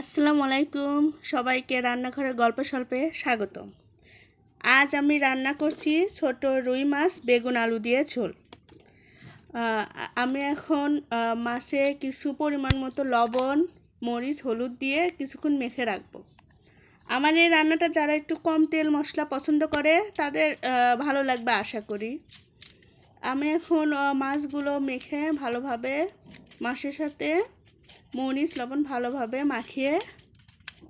আসসালামু আলাইকুম। সবাইকে রান্নাঘরে গল্প স্বল্পে স্বাগতম। আজ আমি রান্না করছি ছোট রুই মাছ, বেগুন, আলু দিয়ে ঝোল। আমি এখন মাছে কিছু পরিমাণ মতো লবণ, মরিচ, হলুদ দিয়ে কিছুক্ষণ মেখে রাখব। আমার এই রান্নাটা যারা একটু কম তেল মশলা পছন্দ করে, তাদের ভালো লাগবে আশা করি। আমি এখন মাছগুলো মেখে ভালোভাবে মাছের সাথে মরিচ, লবণ ভালোভাবে মাখিয়ে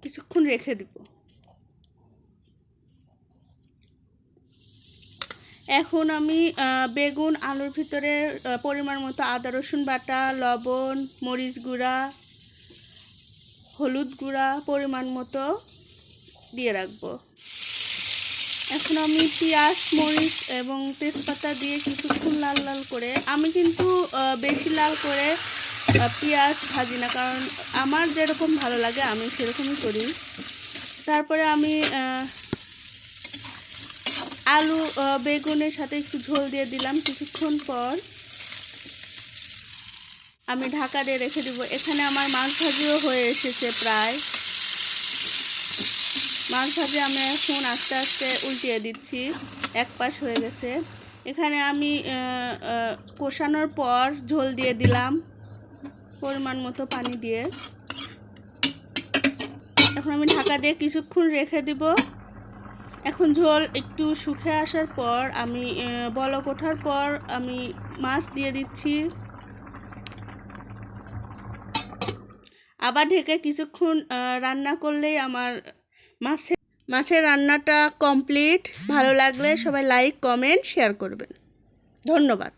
কিছুক্ষণ রেখে দিব। এখন আমি বেগুন, আলুর ভিতরে পরিমাণ মতো আদা, রসুন বাটা, লবণ, মরিচ গুঁড়া, হলুদ গুঁড়া পরিমাণ মতো দিয়ে রাখব। এখন আমি পেঁয়াজ, মরিচ এবং তেজপাতা দিয়ে কিছুক্ষণ লাল লাল করে, আমি কিন্তু বেশি লাল করে পেঁয়াজ ভাজি না, কারণ আমার যেরকম ভালো লাগে, আমি সেরকমই করি। তারপরে আমি আলু বেগুনের সাথে একটু ঝোল দিয়ে দিলাম কিছুক্ষণ পর। আমি ঢাকা দিয়ে রেখে দিব। এখানে আমার মাছ ভাজিও হয়ে এসেছে প্রায়। মাছ ভাজি আমি এখন আস্তে আস্তে উল্টিয়ে দিচ্ছি, এক পাশ হয়ে গেছে। এখানে আমি কষানোর পর ঝোল দিয়ে দিলাম। পরিমাণ মতো পানি দিয়ে এখন আমি ঢাকা দিয়ে কিছুক্ষণ রেখে দিব। এখন ঝোল একটু শুকে আসার পর আমি বলক ওঠার পর আমি মাছ দিয়ে দিচ্ছি। আবার ঢেকে কিছুক্ষণ রান্না করলেই আমার মাছের মাছের রান্নাটা কমপ্লিট। ভালো লাগলে সবাই লাইক, কমেন্ট, শেয়ার করবেন। ধন্যবাদ।